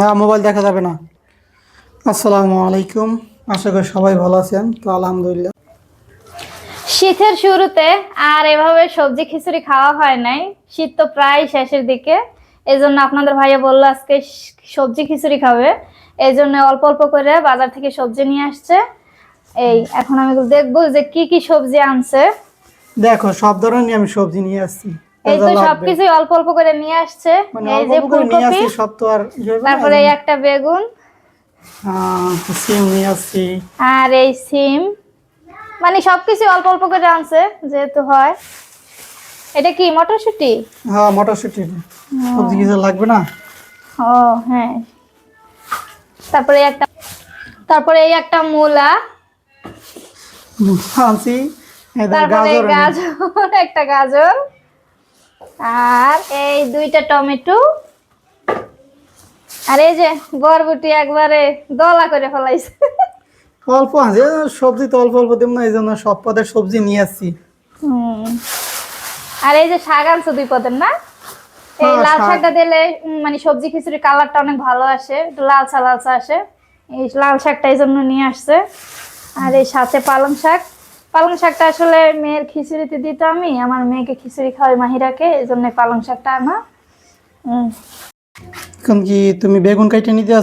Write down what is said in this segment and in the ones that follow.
না মোবাইল দেখা যাবে না। আসসালামু আলাইকুম। আশা করি সবাই ভালো আছেন। তো আলহামদুলিল্লাহ। শীতের শুরুতে আর এভাবে সবজি খিচুড়ি খাওয়া হয় নাই। শীত তো প্রায় শেষের দিকে। এই জন্য আপনাদের ভাইয়া বলল আজকে সবজি খিচুড়ি খাবে। এই জন্য অল্প অল্প করে বাজার থেকে সবজি নিয়ে আসছে। এই এখন আমি দেখব যে কি কি সবজি আনছে। দেখো সব ধরনের আমি সবজি নিয়ে আসছি। এই তো সবকিছু অল্প অল্প করে নিয়ে আসছে। মানে এই যে ফুলকপি সব তো আর তারপরে এই একটা বেগুন। সিম নিয়ে আসছি। আর এই সিম। মানে সবকিছু অল্প অল্প করে আনছে যেহেতু হয়। এটা কি মটরশুটি? হ্যাঁ মটরশুটি। সবজি কিছু লাগবে না? ও হ্যাঁ। তারপরে একটা তারপরে এই একটা মূলা। আনছি। তারপরে এই আনছি। গাজর একটা গাজর। আর এই দুইটা টমেটো। আর এই যে বরবটি একবারে দলা করে ফেলাইছে। অল্প আছে সবজি তো অল্প অল্প দেব না এই জন্য সব পদের সবজি নিয়ে আসছি। আর এই যে শাক আনছো দুই পদের না? এই হ্যাঁ, লাল শাকটা দিলে মানে সবজি খিচুড়ি কালারটা অনেক ভালো আসে একটু লালচা লালচা আসে। এই লাল শাকটা এই জন্য নিয়ে আসছে। আর এই সাথে পালং শাক। পালং শাকটা আসলে মেয়ের খিচুড়িতে দিত আমি আমার মেয়েকে খিচুড়ি খাওয়াই মাহিরাকে এই জন্য পালং শাকটা আনা এখন কি তুমি বেগুন কাইটে নিতে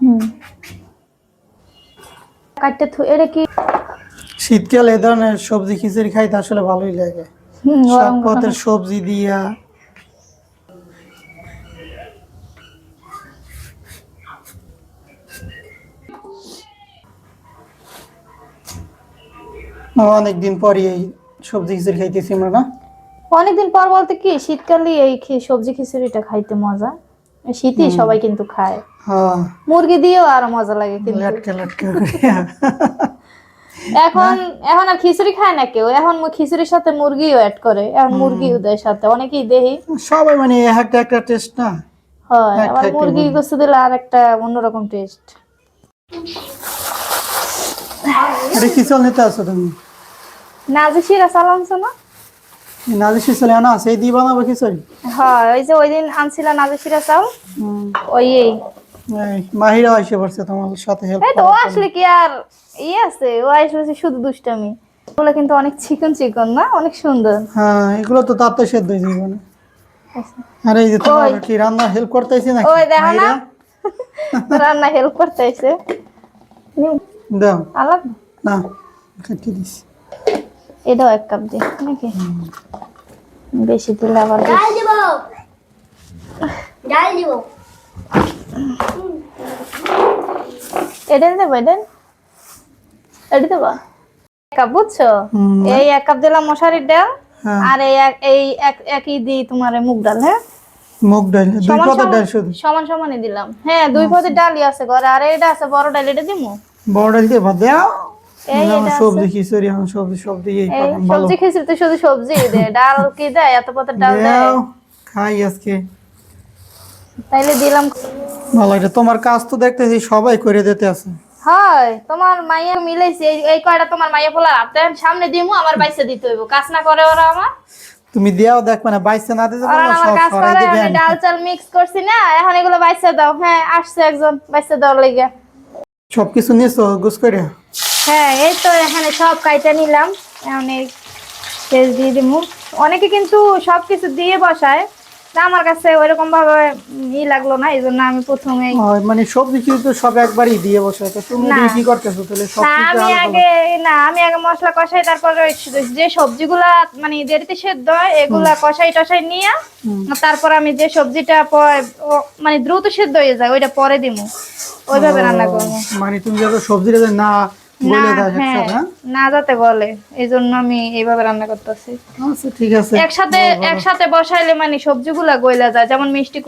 হুম। কাটতে এটা কি? শীতকালে এ ধরনের সবজি খিচুড়ি খাইতে আসলে ভালোই লাগে। পদের সবজি দিয়া অনেকদিন পরই এই সবজি খিচুড়ি খাইতেছি আমরা না? অনেকদিন পর বলতে কি শীতকালে এই খি- সবজি খিচুড়িটা খাইতে মজা। শীতই সবাই কিন্তু খায়। হ্যাঁ। মুরগি দিয়েও আরও মজা লাগে কিন্তু। লাটকা লাটকা। এখন এখন আর খিচুড়ি খায় না কেউ। এখন মু- খিচুড়ির সাথে মুরগিও অ্যাড করে। এখন মুরগিও দেয় সাথে। অনেকেই দেহি। সবাই মানে একটা একটা টেস্ট না? হয় হ্যাঁ, আবার খাইতে মুরগি। গোস্ত দিলে আর একটা অন্যরকম টেস্ট এটা কি চল নিতে আসো তুমি? চলে সেই হয় ওই যে ওই দিন আনছিলা চাল ওই এই। মাহিরা এসে পড়ছে তোমার সাথে হেল্প এই তো আসলে কি আর ই আছে? ও আসলে শুধু দুষ্টামি। কিন্তু অনেক চিকন চিকন না? অনেক সুন্দর। হ্যাঁ এগুলো তো তাতে সেদ্ধ হয়ে যাবে আরে এই যে তোমার কি রান্না হেল্প করতেছি না ওই দেখো না। রান্না হেল্প করতে এসে দাও। আলাপ না এটাও এক কাপ দে নাকি? বেশি দিলে আবার। ডাল দিব। ডাল দিব। দেবো দেবো? এক কাপ বুঝছ? এই এক কাপ দিলাম মশারির ডাল আর এই এক- এই এক- একই দিই তোমার মুগ ডাল হ্যাঁ? মুগ ডাল দুই ডাল সমান শুধু। সমান সমানই দিলাম। হ্যাঁ দুই পদের ডালই আছে ঘরে আর এটা আছে বড় ডাল এটা দিমু? বড় ডাল দিয়ে ভাত দাও। এটা সবজি খিচুড়ি এখন সবজি সবজি এই এই পাবেন ভালো। সবজি খিচুড়ি তো শুধু সবজি দেয় ডাল কি দেয় এত পদের ডাল দেয়। খাই আজকে। তাইলে দিলাম। ভালো এটা তোমার কাজ তো দেখতেছি সবাই করে দিতে আছে। হয় তোমার মাইয়া মিলাইছে এই- কয়টা তোমার মাইয়া পোলা হাতে সামনে দিমু আমার বাইসে দিতে হইব। কাজ না করে ওরা আমার। তুমি দিয়াও দেখবে না বাইসে না দিতে আমার সব সরাই দিবে আমি ডাল চাল মিক্স করছি না এখন এগুলো বাইসে দাও। হ্যাঁ আসছে একজন বাইসে দাও লেগে। সবকিছু নিয়েছো গুছ করে। হ্যাঁ এই তো এখানে সব কাইটা নিলাম। শেষ দিয়ে দিমু। অনেকে কিন্তু সব কিছু দিয়ে বসায় আমার কাছে ওইরকম ভাবে ই লাগল না এই জন্য আমি প্রথমে মানে সবজি কিন্তু সব একবারই দিয়ে বসে তো তুমি। কি করতেছো? তাহলে সব আমি আগে না আমি আগে মশলা কষাই তারপরে যে সবজিগুলা মানে দেরিতে সেদ্ধ হয় এগুলা কষাই টষাই নিয়ে তারপর আমি যে সবজিটা মানে দ্রুত সেদ্ধ হয়ে যায় ওইটা পরে দিমু। ওইভাবে রান্না করব। মানে তুমি যাতে সবজিটা না না হ্যাঁ হ্যাঁ? না যাতে বলে এই জন্য আমি এইভাবে রান্না করতেছি। আচ্ছা ঠিক আছে। একসাথে একসাথে বসাইলে মানে সবজিগুলা গইলা যায় যেমন মিষ্টি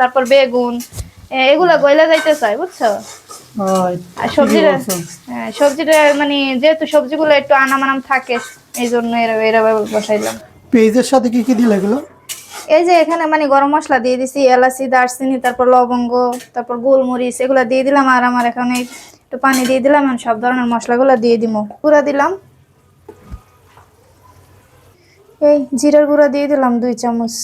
তারপর বেগুন এগুলা গইলা যাইতে চাই বুঝছ? আর সবজিটা হ্যাঁ সবজিটা মানে যেহেতু সবজিগুলো একটু আনামানাম থাকে এই জন্য বসাইলাম। পেঁয়াজের সাথে কি কি দিলে এগুলো? এই যে এখানে মানে গরম মশলা দিয়ে দিছি এলাচি দারচিনি তারপর লবঙ্গ তারপর গোলমরিচ এগুলা দিয়ে দিলাম আর আমার এখানে একটু পানি দিয়ে দিলাম এখন সব ধরনের মশলাগুলো দিয়ে দিব গুঁড়া দিলাম। এই জিরার গুঁড়া দিয়ে দিলাম দুই চামচ।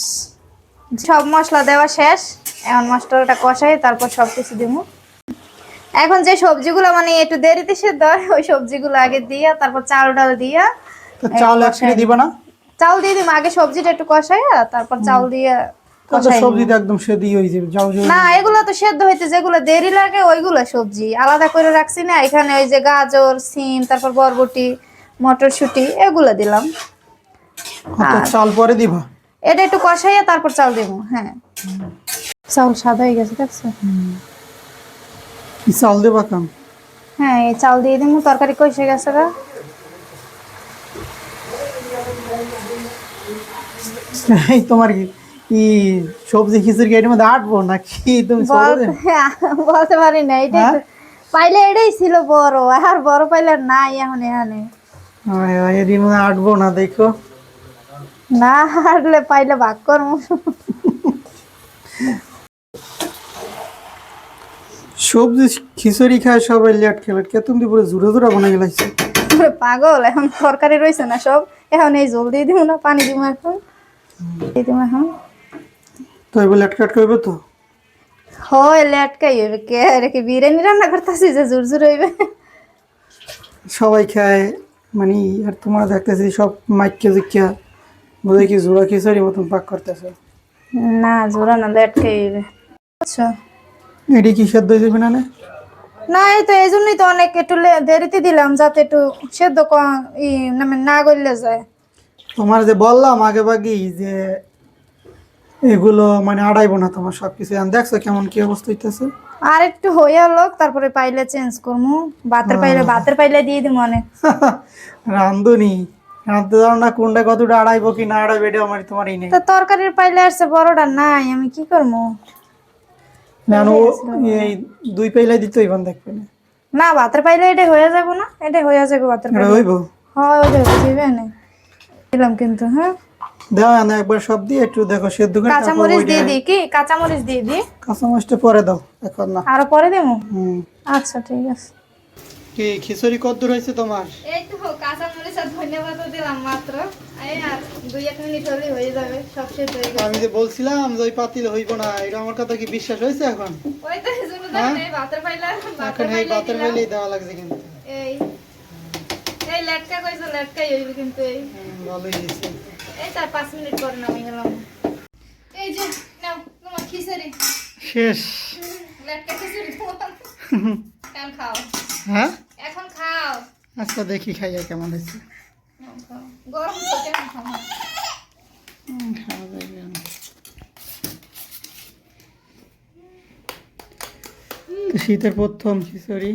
সব মশলা দেওয়া শেষ। এখন মশলাটা কষাই তারপর সব কিছু দিব এখন যে সবজিগুলো মানে একটু দেরিতে সেদ্ধ হয় ওই সবজিগুলো আগে দিয়া তারপর চাল ডাল দিয়া চাল একসাথে দিবা না? চাল দিয়ে দিম আগে সবজিটা একটু কষাইয়া তারপর চাল দিয়ে তাহলে কষাই সবজি তো একদম সেদি হয়ে যাবে যাও যাও। না এগুলো তো সেদ্ধ হইতে যেগুলো দেরি লাগে ওইগুলো সবজি। আলাদা করে রাখছি না এখানে ওই যে গাজর সিম তারপর বরবটি মটরশুঁটি এগুলো দিলাম। আচ্ছা চাল পরে দিবা? এটা একটু কষাইয়া তারপর চাল দিব হ্যাঁ। সাদা হয়ে গেছে দেখছ? কি চাল দেবা কাম? হ্যাঁ এই চাল দিয়ে দিব তরকারি কষে গেছে গা। এই তোমার কি? ই সবজি খিচুড়ি এর মধ্যে আটবো না কি তুমি চলে বলতে পারি না এটাই তো- পাইলে এটাই ছিল বড় আর বড় পাইলে নাই এখন এখানে। এর মধ্যে আটবো না দেখো। না হারলে পাইলে ভাগ করব। সবজি খিচুড়ি খায় সবাই লেট খেলে কে তুমি পুরো জুড়ে জুড়ে বানাই গেলাইছো। পাগল এখন তরকারি রয়েছে না সব। এখন এই জল দিয়ে দিব না পানি দিব এখন। দিয়ে দিব এখন। তো এবার লেট কাট করবে তো? হয় লেটকাই হইবে কে রেখে বিরিয়ানি রান্না করতেছি যে জোর জোর হইবে সবাই খায় মানে আর তোমরা দেখতেছি সব মাইকে জিজ্ঞা বোধহয় কি জোড়া খিচুড়ি মতন পাক করতেছে। না জোরা না লেটকাই হইবে আচ্ছা এটি কি সেদ্ধ যাবে না না? না এই তো এই জন্যই তো অনেক একটু দেরিতে দিলাম যাতে একটু সেদ্ধ ক- ই মানে না গললে যায়। তোমার যে বললাম আগে বাগেই যে এগুলো মানে আড়াইবো না তোমার সব কিছু দেখছ কেমন কি অবস্থা হইতেছে? আর একটু হইয়া লোক তারপরে পাইলে চেঞ্জ করব ভাতের পাইলে ভাতের পাইলে দিয়ে দিব অনেক। রান্ধুনি রান্ধতে জানো না কোনটা কতটা আড়াইবো কি না আড়াইবো এটা আমার তোমারই নেই। তো তরকারির পাইলে আসছে বড়টা নাই আমি কি করব না এই দুই পাইলে দিতে হইবান দেখবে না। না ভাতের পাইলে এটা হয়ে যাব না এটা হয়ে যাবে এটা পাইলে। হইব? হয় ওটা হয়ে যাবে না দিলাম কিন্তু হ্যাঁ। দাও না একবার সব দিয়ে একটু দেখো সেদ্ধ করে কাঁচামরিচ দিয়ে দিই কি? কাঁচামরিচ দিয়ে দিই? কাঁচামরিচটা পরে দাও এখন না। আরও পরে দেবো? হুম। আচ্ছা ঠিক আছে। কি খিচুড়ি কদ্দূর হয়েছে তোমার? এই তো কাঁচামরিচ আর ধন্যবাদ দিলাম মাত্র। এই আর দুই এক মিনিট হলেই হয়ে যাবে সব শেষ হয়ে গেছে। আমি যে বলছিলাম যে ওই পাতিল হইব না এটা আমার কথা কি বিশ্বাস হয়েছে এখন? ওই তো এই জন্য দেখ এই ভাতের পাইলে এখন এই পাতের বেলেই দেওয়া লাগছে কিন্তু। এই। এই লেটকা কইছো লেটকাই হইবে কিন্তু এই। ভালোই হয়েছে। এই তার পাঁচ মিনিট পরে নামিয়ে গেলাম এই যে নাও তোমার খিচুড়ি। শেষ। লেটকা খিচুড়ি এখন খাও। হ্যাঁ? এখন খাও। আচ্ছা দেখি খাইয়া কেমন হয়েছে? গরম তো খাওয়া যাবে শীতের প্রথম খিচুড়ি।